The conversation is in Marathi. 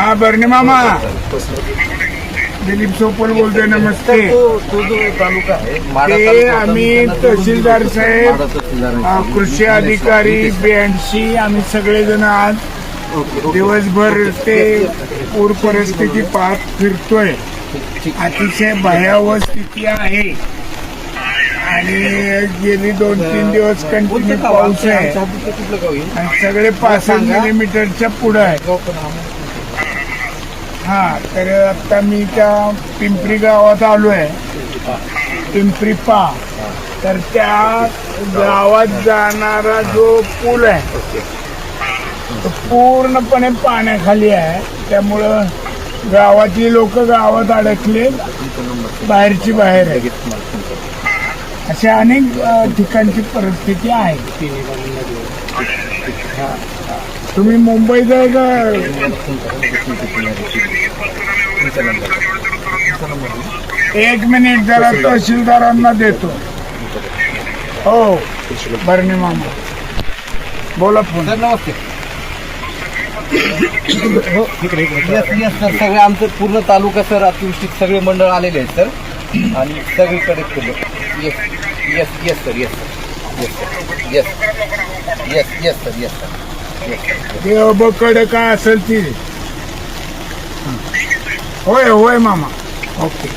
हा बर्णे मामा दिलीप सोपल बोलतोय नमस्ते तो आम्ही तहसीलदार साहेब कृषी अधिकारी बीएनसी आम्ही सगळेजण आज. दिवसभर ते पूर परिस्थिती पाहत फिरतोय. अतिशय भयावह स्थिती आहे आणि गेली दोन तीन दिवस कंटिन्यू? पाऊस आहे? आणि सगळे पासष्ट. मिलीमीटरच्या पुढे आहे हा तर आता मी त्या पिंपरी गावात आलो आहे पिंपरी पा. तर त्या गावात जाणारा जो पूल आहे तो पूर्णपणे पाण्याखाली आहे. त्यामुळं गावातली लोक गावात अडकले बाहेरची बाहेर आहे अशा अनेक ठिकाणची परिस्थिती आहे. तुम्ही मुंबईत आहे का एक मिनिट जरा तहसीलदारांना देतो. हो बरणी मामा. बोला फोन. सर नमस्ते. हो येस येस सर सगळे आमचं पूर्ण तालुका सर अतिवृष्टीत सगळे मंडळ आलेले आहेत सर. आणि सगळीकडे फुलं yes yes yes sir yes sir yes sir yes yes yes sir yes sir yes देव बकड काय असेल ती? होय होय मामा. ओके.